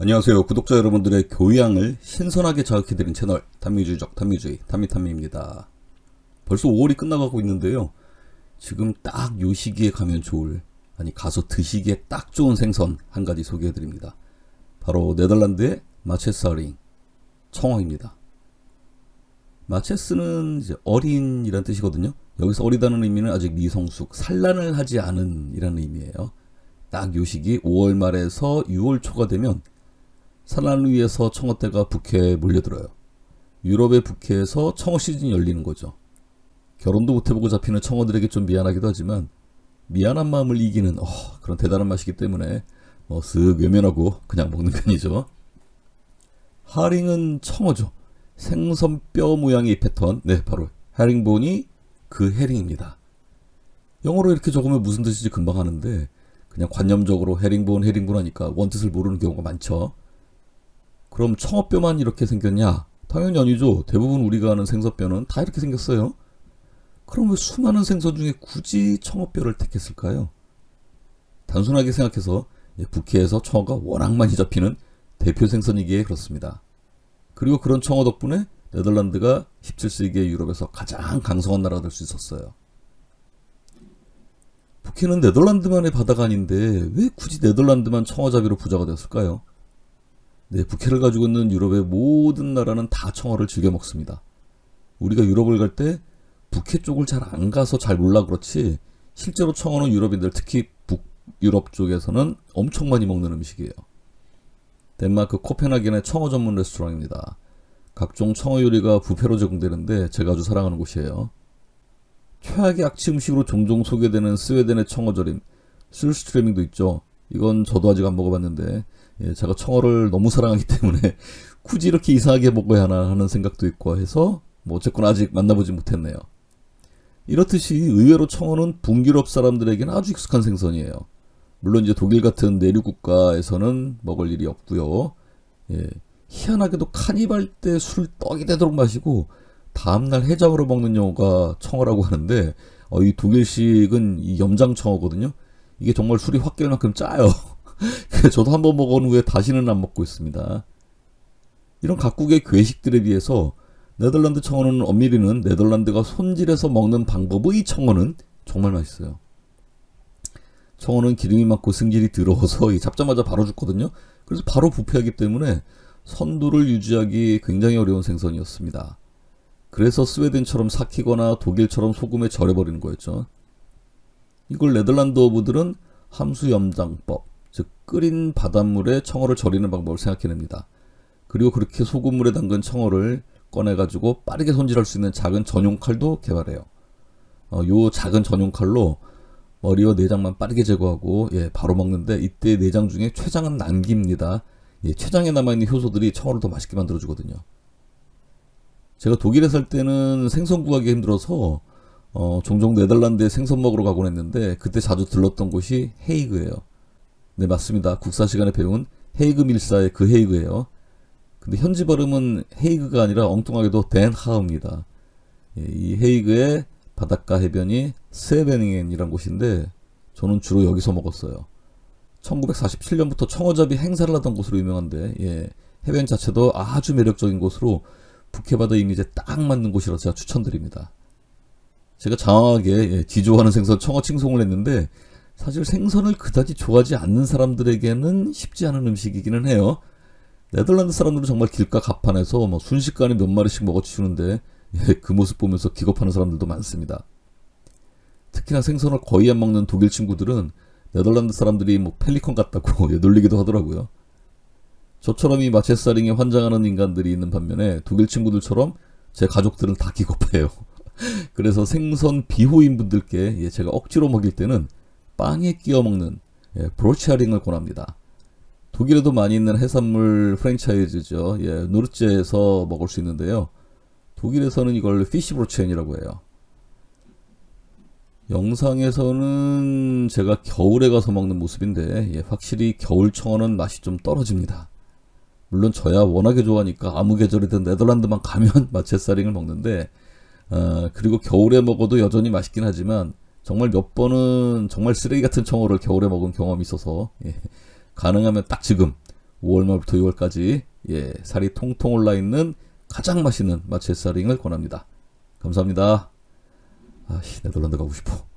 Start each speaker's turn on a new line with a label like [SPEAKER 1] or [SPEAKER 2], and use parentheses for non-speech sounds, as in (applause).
[SPEAKER 1] 안녕하세요. 구독자 여러분들의 교양을 신선하게 자극해드린 채널 탐미주의적 탐미주의 탐미탐미입니다. 벌써 5월이 끝나가고 있는데요. 지금 딱 요 시기에 가면 좋을 아니 가서 드시기에 딱 좋은 생선 한 가지 소개해드립니다. 바로 네덜란드의 마체사링 청어입니다. 마체스는 이제 어린이란 뜻이거든요. 여기서 어리다는 의미는 아직 미성숙, 산란을 하지 않은 이라는 의미예요. 딱 요 시기 5월 말에서 6월 초가 되면 산란을 위해서 청어떼가 북해에 몰려들어요. 유럽의 북해에서 청어 시즌이 열리는 거죠. 결혼도 못 해보고 잡히는 청어들에게 좀 미안하기도 하지만 미안한 마음을 이기는 어, 그런 대단한 맛이기 때문에 뭐쓱 외면하고 그냥 먹는 편이죠. 하링은 청어죠. 생선뼈 모양의 이 패턴, 네 바로 헤링본이 그 헤링입니다. 영어로 이렇게 적으면 무슨 뜻인지 금방 하는데 그냥 관념적으로 헤링본 헤링본 하니까 원뜻을 모르는 경우가 많죠. 그럼 청어뼈만 이렇게 생겼냐? 당연히 아니죠. 대부분 우리가 아는 생선뼈는 다 이렇게 생겼어요. 그럼 왜 수많은 생선 중에 굳이 청어뼈를 택했을까요? 단순하게 생각해서 북해에서 청어가 워낙 많이 잡히는 대표 생선이기에 그렇습니다. 그리고 그런 청어 덕분에 네덜란드가 17세기의 유럽에서 가장 강성한 나라가 될 수 있었어요. 북해는 네덜란드만의 바다가 아닌데 왜 굳이 네덜란드만 청어잡이로 부자가 되었을까요? 네, 북해를 가지고 있는 유럽의 모든 나라는 다 청어를 즐겨 먹습니다. 우리가 유럽을 갈 때 북해 쪽을 잘 안 가서 잘 몰라 그렇지 실제로 청어는 유럽인들 특히 북유럽 쪽에서는 엄청 많이 먹는 음식이에요. 덴마크 코펜하겐의 청어 전문 레스토랑입니다. 각종 청어 요리가 부페로 제공되는데 제가 아주 사랑하는 곳이에요. 최악의 악취 음식으로 종종 소개되는 스웨덴의 청어절임 술스트레밍도 있죠. 이건 저도 아직 안 먹어봤는데 예, 제가 청어를 너무 사랑하기 때문에 (laughs) 굳이 이렇게 이상하게 먹어야 하나 하는 생각도 있고 해서 뭐 어쨌건 아직 만나보지 못했네요. 이렇듯이 의외로 청어는 북유럽 사람들에게는 아주 익숙한 생선이에요. 물론 이제 독일 같은 내륙 국가에서는 먹을 일이 없고요. 예, 희한하게도 카니발 때 술 떡이 되도록 마시고 다음날 해장으로 먹는 경우가 청어라고 하는데 어, 이 독일식은 이 염장청어거든요. 이게 정말 술이 확 깰 만큼 짜요. (laughs) 저도 한 번 먹은 후에 다시는 안 먹고 있습니다. 이런 각국의 괴식들에 비해서 네덜란드 청어는 엄밀히는 네덜란드가 손질해서 먹는 방법의 청어는 정말 맛있어요. 청어는 기름이 많고 승질이 더러워서 잡자마자 바로 죽거든요. 그래서 바로 부패하기 때문에 선도를 유지하기 굉장히 어려운 생선이었습니다. 그래서 스웨덴처럼 삭히거나 독일처럼 소금에 절여버리는 거였죠. 이걸 네덜란드 어부들은 함수 염장법, 즉 끓인 바닷물에 청어를 절이는 방법을 생각해냅니다. 그리고 그렇게 소금물에 담근 청어를 꺼내가지고 빠르게 손질할 수 있는 작은 전용 칼도 개발해요. 어, 요 작은 전용 칼로 머리와 내장만 빠르게 제거하고 예, 바로 먹는데 이때 내장 중에 췌장은 남깁니다. 예, 췌장에 남아있는 효소들이 청어를 더 맛있게 만들어주거든요. 제가 독일에 살 때는 생선 구하기 힘들어서 어, 종종 네덜란드에 생선 먹으러 가곤 했는데 그때 자주 들렀던 곳이 헤이그예요. 네 맞습니다. 국사 시간에 배운 헤이그 밀사의 그 헤이그예요. 근데 현지 발음은 헤이그가 아니라 엉뚱하게도 덴하우입니다. 예, 이 헤이그의 바닷가 해변이 스웨베닝엔이란 곳인데 저는 주로 여기서 먹었어요. 1947년부터 청어잡이 행사를 하던 곳으로 유명한데 예, 해변 자체도 아주 매력적인 곳으로 북해바다 이미지에 딱 맞는 곳이라서 제가 추천드립니다. 제가 장황하게 예, 지조하는 생선 청어 칭송을 했는데 사실 생선을 그다지 좋아하지 않는 사람들에게는 쉽지 않은 음식이기는 해요. 네덜란드 사람들은 정말 길가 갑판에서 뭐 순식간에 몇 마리씩 먹어치우는데 예, 그 모습 보면서 기겁하는 사람들도 많습니다. 특히나 생선을 거의 안 먹는 독일 친구들은 네덜란드 사람들이 뭐 펠리컨 같다고 (laughs) 예, 놀리기도 하더라고요. 저처럼 이 마체사링에 환장하는 인간들이 있는 반면에 독일 친구들처럼 제 가족들은 다 기겁해요. (laughs) 그래서 생선 비호인 분들께 예, 제가 억지로 먹일 때는 빵에 끼워 먹는 예, 브로치아링을 권합니다. 독일에도 많이 있는 해산물 프랜차이즈죠. 예, 노르츠에서 먹을 수 있는데요. 독일에서는 이걸 피시 브로치엔이라고 해요. 영상에서는 제가 겨울에 가서 먹는 모습인데 예, 확실히 겨울 청어는 맛이 좀 떨어집니다. 물론 저야 워낙에 좋아하니까 아무 계절이든 네덜란드만 가면 (laughs) 마체사링을 먹는데 어, 그리고 겨울에 먹어도 여전히 맛있긴 하지만 정말 몇 번은 정말 쓰레기 같은 청어를 겨울에 먹은 경험이 있어서 예, 가능하면 딱 지금 5월 말부터 6월까지 예, 살이 통통 올라 있는 가장 맛있는 마채 살링을 권합니다. 감사합니다. 아씨 네덜란드 가고 싶어.